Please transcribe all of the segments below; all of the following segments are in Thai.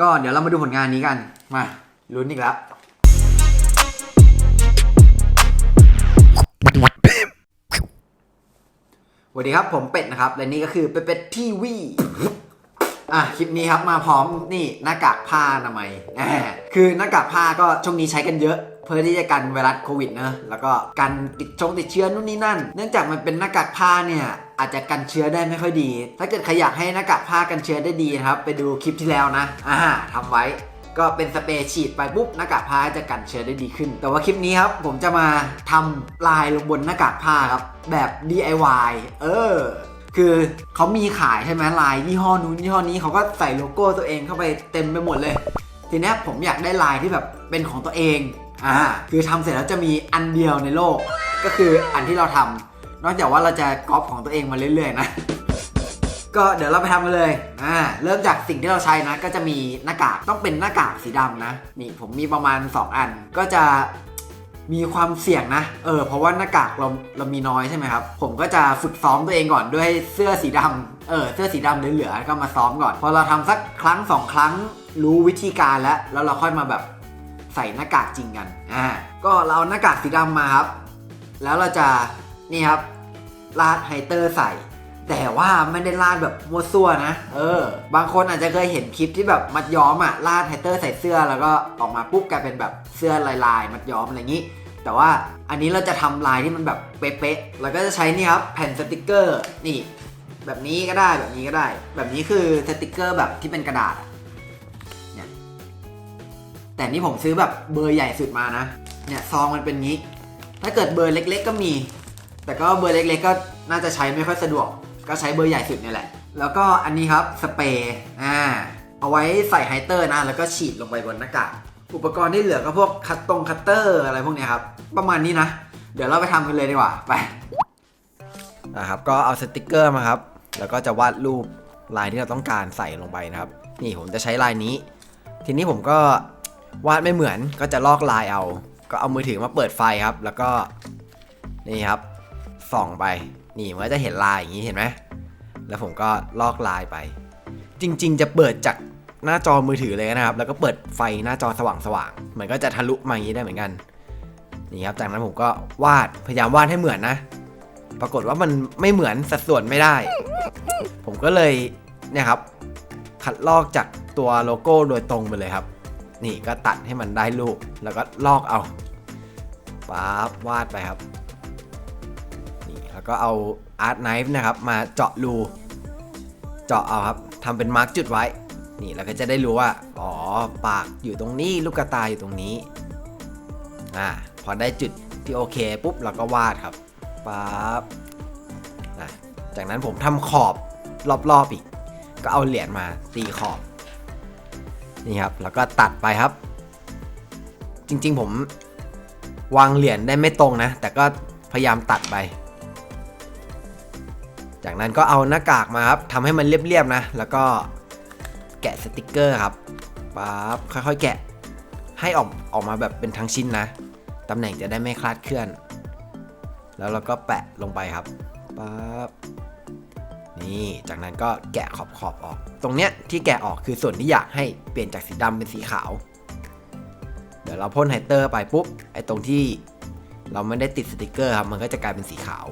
ก็เดี๋ยวเรามาดูผลงานนี้กัน มาลุ้นอีกแล้วสวัสดีครับผมเป็ดนะครับ และนี่ก็คือเป็ดเป็ดทีวีอะคลิปนี้ครับมาพร้อมนี่หน้ากากผ้าทำไมคือหน้ากากผ้าก็ช่วงนี้ใช้กันเยอะ เพื่อที่จะกันไวรัสโควิดนะแล้วก็กันติดชงติดเชื้อนู่นนี่นั่น เนื่องจากมันเป็นหน้ากากผ้าเนี่ยอาจจะกันเชื้อได้ไม่ค่อยดี ถ้าเกิดใครอยากให้หน้ากากผ้ากันเชื้อได้ดีนะครับ ไปดูคลิปที่แล้วนะอ่าทำไว้ก็เป็นสเปรย์ฉีดไปปุ๊บหน้ากากผ้าจะกันเชื้อได้ดีขึ้น แต่ว่าคลิปนี้ครับ ผมจะมาทำลายลงบนหน้ากากผ้าครับ แบบ DIY เออ คือเขามีขายใช่ไหมลายยี่ห้อนู้นยี่ห้อนี้เขาก็ใส่โลโก้ตัวเองเข้าไปเต็มไปหมดเลย ทีนี้ผมอยากได้ลายที่แบบเป็นของตัวเอง อ่าคือทำเสร็จแล้วจะมีอันเดียวในโลก ก็คืออันที่เราทำนอกจากว่าเราจะก๊อปของตัวเองมาเรื่อยๆนะก็เดี๋ยวเราไปทำกันเลย อ่า เริ่มจากสิ่งที่เราใช้นะ ก็จะมีหน้ากาก ต้องเป็นหน้ากากสีดำนะ นี่ผมมีประมาณ 2 อัน ก็จะมีความเสี่ยงนะ เออ เพราะว่าหน้ากากเราเรามีน้อยใช่ไหมครับ ผมก็จะฝึกซ้อมตัวเองก่อนด้วยเสื้อสีดำ เออ เสื้อสีดำเหลือๆก็มาซ้อมก่อน พอเราทำสักครั้งสองครั้งรู้วิธีการแล้ว แล้วเราค่อยมาแบบ ใส่หน้ากากจริงกัน อ่า ก็เราเอาหน้ากากสีดำมาครับ แล้วเราจะนี่ครับลาดไฮเตอร์ใส่ แต่ว่าไม่ได้ลาดแบบมัวซั่วนะ เออ บางคนอาจจะเคยเห็นคลิปที่แบบมัดย้อมอะลาดไฮเตอร์ใส่เสื้อแล้วก็ออกมาปุ๊บกลายเป็นแบบเสื้อลายลายๆมัดย้อมอะไรอย่างนี้ แต่ว่าอันนี้เราจะทำลายที่มันแบบเป๊ะๆแล้วก็จะใช้นี่ครับแผ่นสติกเกอร์นี่ แบบนี้ก็ได้แบบนี้ก็ได้ แบบนี้คือสติกเกอร์แบบที่เป็นกระดาษอะ แต่นี่ผมซื้อแบบเบอร์ใหญ่สุดมานะ เนี่ยซองมันเป็นงี้ ถ้าเกิดเบอร์เล็ก ๆ ก็มี แต่ก็เบอร์เล็ก ๆ ก็น่าจะใช้ไม่ค่อยสะดวก ก็ใช้เบอร์ใหญ่สุดนี่แหละ แล้วก็อันนี้ครับสเปรย์อ่าเอาไว้ใส่ไฮเตอร์นะ แล้วก็ฉีดลงไปบนหน้ากากอุปกรณ์ที่เหลือก็พวกคัตตรงคัตเตอร์อะไรพวกนี้ครับ ประมาณนี้นะ เดี๋ยวเราไปทำกันเลยดีกว่าไปนะครับก็เอาสติกเกอร์มาครับ แล้วก็จะวาดรูปลายที่เราต้องการใส่ลงไปนะครับ นี่ผมจะใช้ลายนี้ ทีนี้ผมก็ วาดไม่เหมือนก็จะลอกลายเอา ก็เอามือถือมาเปิดไฟครับ แล้วก็นี่ครับส่องไป นี่มันก็จะเห็นลายอย่างนี้เห็นไหมแล้วผมก็ลอกลายไป จริง ๆ จะเปิดจากหน้าจอมือถือเลยนะครับ แล้วก็เปิดไฟหน้าจอสว่างๆมันก็จะทะลุมาอย่างนี้ได้เหมือนกันนี่ครับจากนั้นผมก็วาดพยายามวาดให้เหมือนนะ ปรากฏว่ามันไม่เหมือนสัดส่วนไม่ได้ ผมก็เลยเนี่ยครับ คัดลอกจากตัวโลโก้โดยตรงไปเลยครับ นี่ก็ตัดให้มันได้รูปแล้วก็ลอกเอาปั๊บวาดไปครับ นี่แล้วก็เอาอาร์ตไนฟ์นะครับ มาเจาะรู เจาะเอาครับทำเป็นมาร์กจุดไว้ นี่เราก็จะได้รู้ว่า อ๋อ ปากอยู่ตรงนี้ ลูกกระตายอยู่ตรงนี้ อ่า พอได้จุดที่โอเคปุ๊บเราก็วาดครับปั๊บจากนั้นผมทำขอบรอบๆอีก ก็เอาเหรียญมาตีขอบ นี่ครับแล้วก็ตัดไปครับ จริงๆผมวางเหรียญได้ไม่ตรงนะ แต่ก็พยายามตัดไป จากนั้นก็เอาหน้ากากมาครับทำให้มันเรียบๆนะ แล้วก็แกะสติกเกอร์ครับปั๊บค่อยๆแกะ ให้ออกออกมาแบบเป็นทั้งชิ้นนะตำแหน่งจะได้ไม่คลาดเคลื่อน แล้วเราก็แปะลงไปครับปั๊บ นี่จากนั้นก็แกะขอบขอบๆออก ตรงเนี้ยที่แกะออกคือส่วนที่อยากให้เปลี่ยนจากสีดำเป็นสีขาว เดี๋ยวเราพ่นไฮเตอร์ไปปุ๊บไอ้ตรงที่เราไม่ได้ติดสติกเกอร์ครับมันก็จะกลายเป็นสีขาว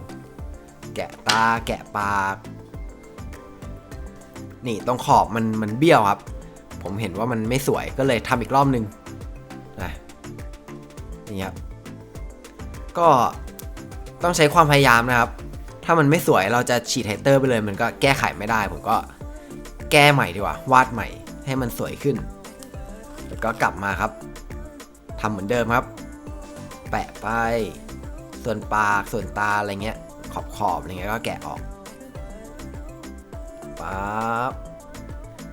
แกะตาแกะปากนี่ตรงขอบมันมันเบี้ยวครับ ผมเห็นว่ามันไม่สวยก็เลยทำอีกรอบนึงนะนี่ครับก็ต้องใช้ความพยายามนะครับ ถ้ามันไม่สวยเราจะฉีดไฮเตอร์ไปเลย มันก็แก้ไขไม่ได้ ผมก็แก้ใหม่ดีกว่า วาดใหม่ให้มันสวยขึ้น แล้วก็กลับมาครับทำเหมือนเดิมครับ แปะไป ส่วนปากส่วนตาอะไรเงี้ย ขอบขอบอะไรเงี้ยก็แกะออกปั๊บ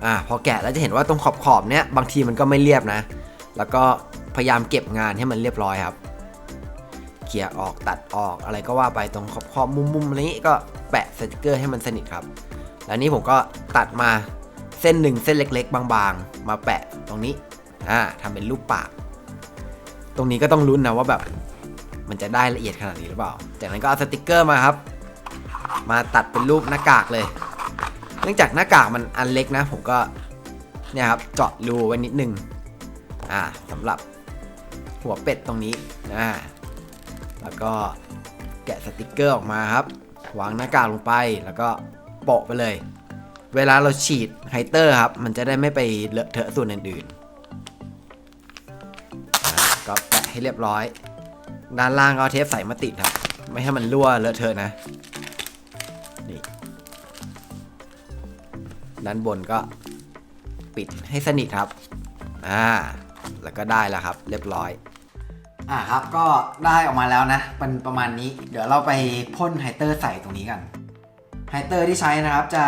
อะพอแกะแล้วจะเห็นว่าตรงขอบขอบเนี้ยบางทีมันก็ไม่เรียบนะ แล้วก็พยายามเก็บงานให้มันเรียบร้อยครับ เขี่ยออกตัดออกอะไรก็ว่าไปตรงขอบขอบมุมมุมๆอะไรนี้ก็แปะสติกเกอร์ให้มันสนิทครับ แล้วนี่ผมก็ตัดมาเส้นหนึ่งเส้นเล็ก ๆ บางๆ มาแปะตรงนี้อ่าทำเป็นรูปปาก ตรงนี้ก็ต้องลุ้นนะว่าแบบมันจะได้ละเอียดขนาดนี้หรือเปล่า จากนั้นก็เอาสติกเกอร์มาครับ มาตัดเป็นรูปหน้ากากเลย เนื่องจากหน้ากากมันอันเล็กนะ ผมก็เนี่ยครับเจาะรูไว้นิดนึง อ่าสำหรับหัวเป็ดตรงนี้ อ่า แล้วก็แกะสติกเกอร์ออกมาครับ วางหน้ากากลงไปแล้วก็โปะไปเลย เวลาเราฉีดไฮเตอร์ครับ มันจะได้ไม่ไปเลอะเทอะส่วนอื่นๆอ่าก็แปะให้เรียบร้อย ด้านล่างก็เอาเทปใสมาติดครับ ไม่ให้มันรั่วเลอะเทอะนะนี่ด้านบนก็ปิดให้สนิทครับ อ่า แล้วก็ได้แล้วครับ เรียบร้อย อ่าครับก็ได้ออกมาแล้วนะเป็นประมาณนี้ เดี๋ยวเราไปพ่นไฮเตอร์ใส่ตรงนี้กันไฮเตอร์ที่ใช้นะครับจะ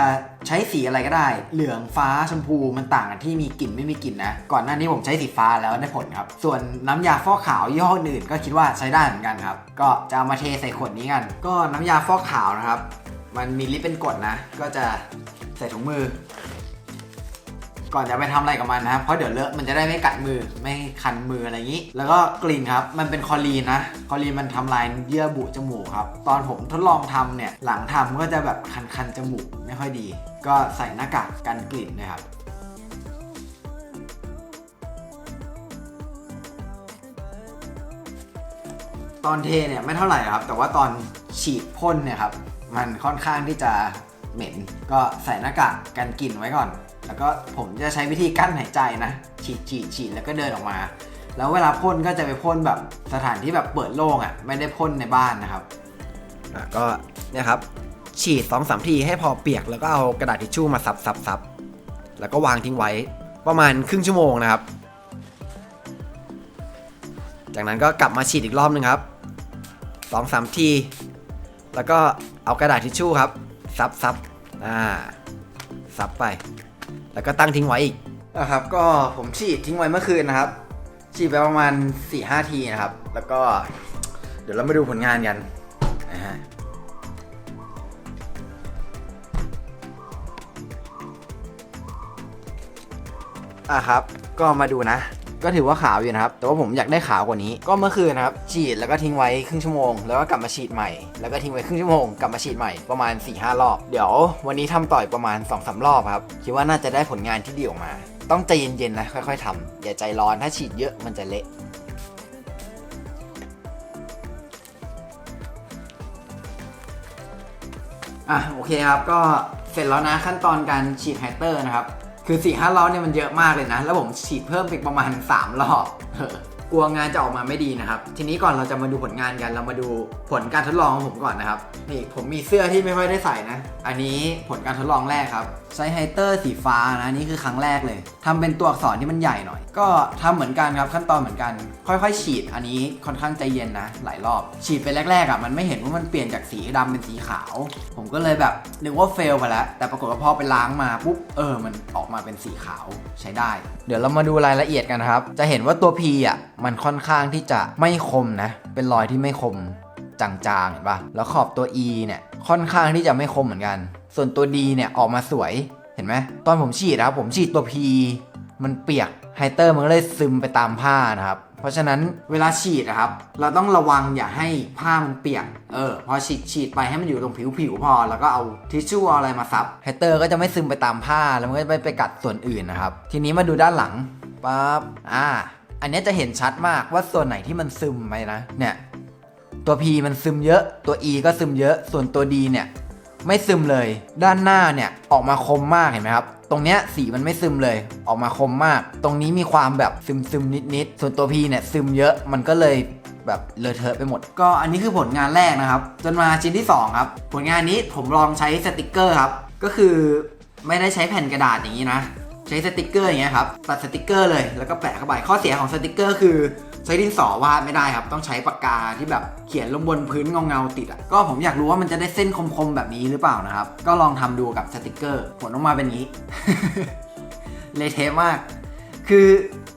ใช้สีอะไรก็ได้ เหลืองฟ้าชมพูมันต่างกันที่มีกลิ่นไม่มีกลิ่นนะ ก่อนหน้านี้ผมใช้สีฟ้าแล้วได้ผลครับ ส่วนน้ำยาฟอกขาวยี่ห้ออื่นก็คิดว่าใช้ได้เหมือนกันครับ ก็จะเอามาเทใส่ขวดนี้กัน ก็น้ำยาฟอกขาวนะครับ มันมีลิปเป็นกรดนะ ก็จะใส่ถุงมือ ก่อนจะไปทำอะไรกับมันนะครับเพราะเดี๋ยวเลอะมันจะได้ไม่กัดมือไม่คันมืออะไรอย่างนี้ แล้วก็กลิ่นครับ มันเป็นคอลีนนะคอลีนมันทำลายเยื่อบุจมูกครับ ตอนผมทดลองทำเนี่ยหลังทำก็จะแบบคันๆจมูกไม่ค่อยดี ก็ใส่หน้ากากกันกลิ่นนะครับตอนเทเนี่ยไม่เท่าไหร่ครับ แต่ว่าตอนฉีดพ่นเนี่ยครับ มันค่อนข้างที่จะเหม็น ก็ใส่หน้ากากกันกลิ่นไว้ก่อน แล้วก็ผมจะใช้วิธีกั้นหายใจนะฉีดฉีดฉีดแล้วก็เดินออกมา แล้วเวลาพ่นก็จะไปพ่นแบบสถานที่แบบเปิดโล่งอะ่ะไม่ได้พ่นในบ้านนะครับอะก็เนี่ยครับ ฉีด2องสามทีให้พอเปียกแล้วก็เอากระดาษทิชชู่มาซับซับซับแล้วก็วางทิ้งไว้ประมาณครึ่งชั่วโมงนะครับ จากนั้นก็กลับมาฉีดอีกรอบหนึงครับสองสามที แล้วก็เอากระดาษทิชชู่ครับ ซับซับอ่า ซับไป แล้วก็ตั้งทิ้งไว้อีกนะครับก็ผมฉีดทิ้งไว้เมื่อคืนนะครับ ฉีดไปประมาณ4ี่ห้าทีนะครับ แล้วก็เดี๋ยวเรามาดูผลงานกันนะฮะอะครับ ก็มาดูนะ ก็ถือว่าขาวอยู่นะครับ แต่ว่าผมอยากได้ขาวกว่านี้ ก็เมื่อคืนนะครับ ฉีดแล้วก็ทิ้งไว้ครึ่งชั่วโมง แล้วก็กลับมาฉีดใหม่ แล้วก็ทิ้งไว้ครึ่งชั่วโมง กลับมาฉีดใหม่ประมาณ4ี่ห้ารอบ เดี๋ยววันนี้ทำต่อยประมาณ2อสรอบครับ คิดว่าน่าจะได้ผลงานที่ดีออกมา ต้องใจเย็นๆนะ ค่อยๆทำอย่าใจร้อน ถ้าฉีดเยอะมันจะเละอะโอเคครับ ก็เสร็จแล้วนะขั้นตอนการฉีดไฮเตอร์นะครับ คือ4ี่ห้ารอบเนี่ยมันเยอะมากเลยนะ แล้วผมฉีดเพิ่มอีกประมาณ 3 รอบกลัวงานจะออกมาไม่ดีนะครับ ทีนี้ก่อนเราจะมาดูผลงานกัน เรามาดูผลการทดลองของผมก่อนนะครับ นี่ผมมีเสื้อที่ไม่ค่อยได้ใส่นะ อันนี้ผลการทดลองแรกครับ ใช้ไฮเตอร์สีฟ้านะนี่คือครั้งแรกเลยทำเป็นตัวอักษรที่มันใหญ่หน่อย ก็ทำเหมือนกันครับขั้นตอนเหมือนกัน ค่อยๆ ฉีด อันนี้ค่อนข้างใจเย็นนะ หลายรอบ ฉีดไปแรกๆอะมันไม่เห็นว่ามันเปลี่ยนจากสีดำเป็นสีขาว ผมก็เลยแบบนึกว่าเฟลไปแล้ว แต่ปรากฏว่าพอไปล้างมาปุ๊บเออมันออกมาเป็นสีขาวใช้ได้ เดี๋ยวเรามาดูรายละเอียดกันครับ จะเห็นว่าตัว P อะมันค่อนข้างที่จะไม่คมนะ เป็นรอยที่ไม่คมจางๆเห็นปะแล้วขอบตัว E เนี่ยค่อนข้างที่จะไม่คมเหมือนกัน ส่วนตัว D เนี่ยออกมาสวยเห็นไหมตอนผมฉีดนะครับผมฉีดตัว P มันเปียกไฮเตอร์มันก็เลยซึมไปตามผ้านะครับ เพราะฉะนั้นเวลาฉีดนะครับ เราต้องระวังอย่าให้ผ้ามันเปียก เออ พอฉีดฉีดไปให้มันอยู่ตรงผิวผิวพอ แล้วก็เอาทิชชู่อาอะไรมาซับไฮเตอร์ก็จะไม่ซึมไปตามผ้าแล้วมันก็ไม่ไปกัดส่วนอื่นนะครับ ทีนี้มาดูด้านหลังปั๊บอ่า อันนี้จะเห็นชัดมากว่าส่วนไหนที่มันซึมไปนะ เนี่ย ตัว P มันซึมเยอะ ตัว E ก็ซึมเยอะ ส่วนตัว D เนี่ย ไม่ซึมเลย ด้านหน้าเนี่ยออกมาคมมากเห็นไหมครับ ตรงเนี้ยสีมันไม่ซึมเลย ออกมาคมมาก ตรงนี้มีความแบบซึมซึมนิดนิดๆส่วนตัว P เนี่ยซึมเยอะมันก็เลยแบบเลอะเทอะไปหมด ก็อันนี้คือผลงานแรกนะครับ จนมาชิ้นที่ 2 ครับ ผลงานนี้ผมลองใช้สติกเกอร์ครับ ก็คือไม่ได้ใช้แผ่นกระดาษอย่างนี้นะ ใช้สติกเกอร์อย่างเงี้ยครับตัดสติกเกอร์เลยแล้วก็แปะเข้าไปข้อเสียของสติกเกอร์คือ ใช้ดินสอวาดไม่ได้ครับ ต้องใช้ปากกาที่แบบเขียนลงบนพื้นเงาๆติดอะก็ผมอยากรู้ว่ามันจะได้เส้นคมๆแบบนี้หรือเปล่านะครับ ก็ลองทำดูกับสติกเกอร์ผลออกมาเป็นนี้เละเทะมาก คือ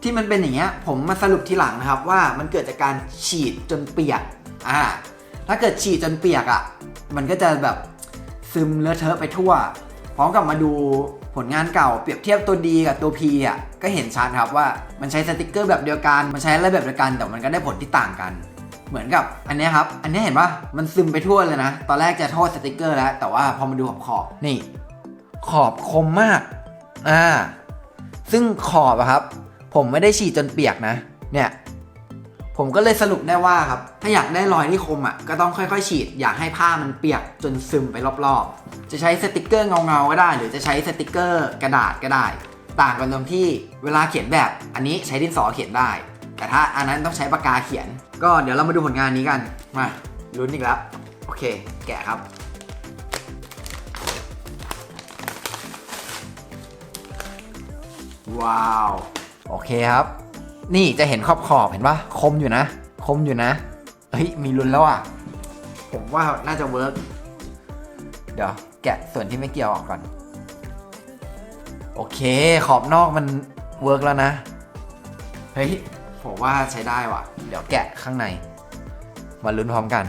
ที่มันเป็นอย่างเงี้ยผมมาสรุปทีหลังนะครับว่ามันเกิดจากการฉีดจนเปียกอ่าถ้าเกิดฉีดจนเปียกอะมันก็จะแบบซึมเลอะเทอะไปทั่ว พร้อมกับมาดู ผลงานเก่าเปรียบเทียบตัวดีกับตัว P อะก็เห็นชัดครับว่ามันใช้สติกเกอร์แบบเดียวกัน มันใช้อะไรแบบเดียวกัน แต่มันก็ได้ผลที่ต่างกัน เหมือนกับอันนี้ครับ อันนี้เห็นปะมันซึมไปทั่วเลยนะ ตอนแรกจะโทษสติกเกอร์แล้ว แต่ว่าพอมาดูขอบขอบนี่ ขอบคมมากอ่าซึ่งขอบอะครับ ผมไม่ได้ฉีดจนเปียกนะ เนี่ย ผมก็เลยสรุปได้ว่าครับ ถ้าอยากได้รอยที่คมอะ ก็ต้องค่อยๆ ฉีด อยากให้ผ้ามันเปียกจนซึมไปรอบๆ จะใช้สติกเกอร์เงาๆ ก็ได้ หรือจะใช้สติกเกอร์กระดาษก็ได้ ต่างกันตรงที่เวลาเขียนแบบ อันนี้ใช้ดินสอเขียนได้ แต่ถ้าอันนั้นต้องใช้ปากกาเขียน ก็เดี๋ยวเรามาดูผลงานนี้กัน มาลุ้นอีกแล้ว โอเค แกะครับ ว้าว โอเคครับ นี่จะเห็นขอบขอบเห็นปะคมอยู่นะ คมอยู่นะ เฮ้ย มีลุ้นแล้วอะ ผมว่าน่าจะเวิร์กเดี๋ยว แกะส่วนที่ไม่เกี่ยวออกก่อน โอเค ขอบนอกมันเวิร์กแล้วนะ เฮ้ย ผมว่าใช้ได้ว่ะ เดี๋ยวแกะข้างใน มาลุ้นพร้อมกัน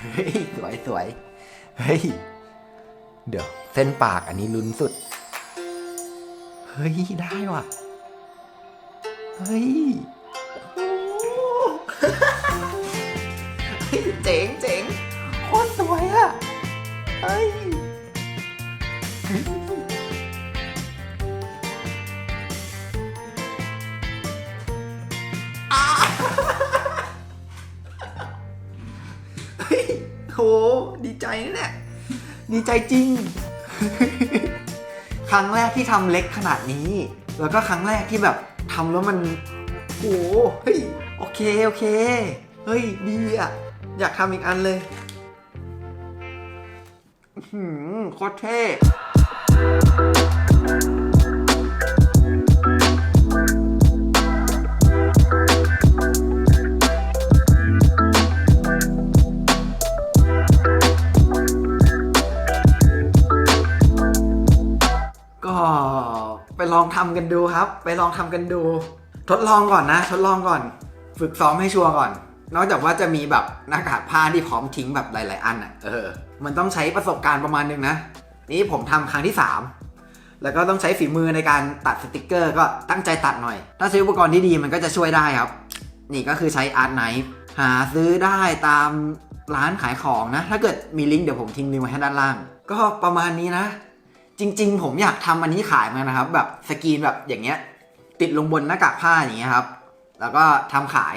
เฮ้ยสวยสวย เฮ้ย เดี๋ยว เส้นปากอันนี้ลุ้นสุด เฮ้ย ได้ว่ะ เฮ้ยเฮ้ยเจ๋งเจ๋งโคตรสวยอะเฮ้ย โหดีใจนะเนี่ยดีใจจริง ครั้งแรกที่ทำเล็กขนาดนี้ แล้วก็ครั้งแรกที่แบบทำแล้วมันโหเฮ้ยโอเคโอเค เฮ้ยดีอะ อยากทำอีกอันเลยหือโคตรเท่ กันดูครับ ไปลองทำกันดู ทดลองก่อนนะ ทดลองก่อน ฝึกซ้อมให้ชัวร์ก่อน นอกจากว่าจะมีแบบหน้ากากผ้าที่พร้อมทิ้งแบบหลาย ๆ อันอะเออ มันต้องใช้ประสบการณ์ประมาณนึงนะ นี่ผมทำครั้งที่ 3 แล้วก็ต้องใช้ฝีมือในการตัดสติกเกอร์ ก็ตั้งใจตัดหน่อย ถ้าใช้อุปกรณ์ที่ดีมันก็จะช่วยได้ครับ นี่ก็คือใช้อาร์ตไนฟ์หาซื้อได้ตามร้านขายของนะ ถ้าเกิดมีลิงก์เดี๋ยวผมทิ้งลิงก์ไว้ให้ด้านล่าง ก็ประมาณนี้นะ จริง ๆ ผมอยากทำอันนี้ขายมานะครับ แบบสกรีนแบบอย่างเงี้ย ติดลงบนหน้ากากผ้าอย่างเงี้ยครับ แล้วก็ทำขาย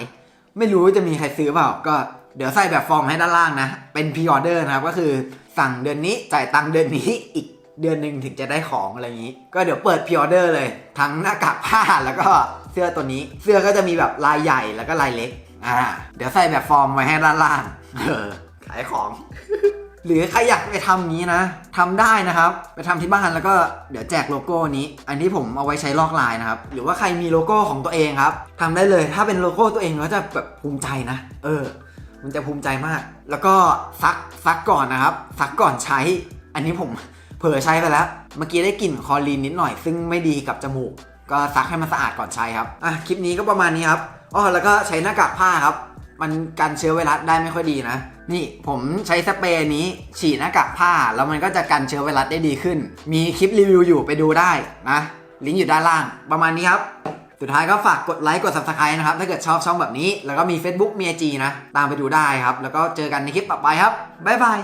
ไม่รู้จะมีใครซื้อเปล่า ก็เดี๋ยวใส่แบบฟอร์มให้ด้านล่างนะ เป็นพ r ออเดอร์นะครับ ก็คือสั่งเดือนนี้จ่ายตังค์เดือนนี้อีกเดือนหนึ่งถึงจะได้ของอะไรอย่างนี้ ก็เดี๋ยวเปิดพ r ออเดอร์เลย ทั้งหน้ากากผ้าแล้วก็เสื้อตัวนี้ เสื้อก็จะมีแบบลายใหญ่แล้วก็ลายเล็ก อ่า เดี๋ยวใส่แบบฟอร์มไว้ให้ด้านล่าง เออ ขายของ หรือใครอยากไปทำนี้นะทำได้นะครับ ไปทำที่บ้านแล้วก็เดี๋ยวแจกโลโก้นี้ อันที่ผมเอาไว้ใช้ลอกลายนะครับ หรือว่าใครมีโลโก้ของตัวเองครับทำได้เลย ถ้าเป็นโลโก้ตัวเองก็จะแบบภูมิใจนะ เออ มันจะภูมิใจมาก แล้วก็ซักซักก่อนนะครับ ซักก่อนใช้ อันนี้ผมเผลอใช้ไปแล้ว เมื่อกี้ได้กลิ่นคอรีนนิดหน่อย ซึ่งไม่ดีกับจมูก ก็ซักให้มันสะอาดก่อนใช้ครับ อะ คลิปนี้ก็ประมาณนี้ครับ อ๋อ แล้วก็ใช้หน้ากากผ้าครับ มันกันเชื้อไวรัสได้ไม่ค่อยดีนะ นี่ผมใช้สเปรย์นี้ฉีดหน้ากากผ้า แล้วมันก็จะกันเชื้อไวรัสได้ดีขึ้น มีคลิปรีวิวอยู่ไปดูได้นะ ลิงก์อยู่ด้านล่าง ประมาณนี้ครับ สุดท้ายก็ฝากกดไลค์กด subscribe นะครับ ถ้าเกิดชอบช่องแบบนี้ แล้วก็มี Facebook มี IG นะ ตามไปดูได้ครับ แล้วก็เจอกันในคลิปต่อไปครับ บ๊ายบาย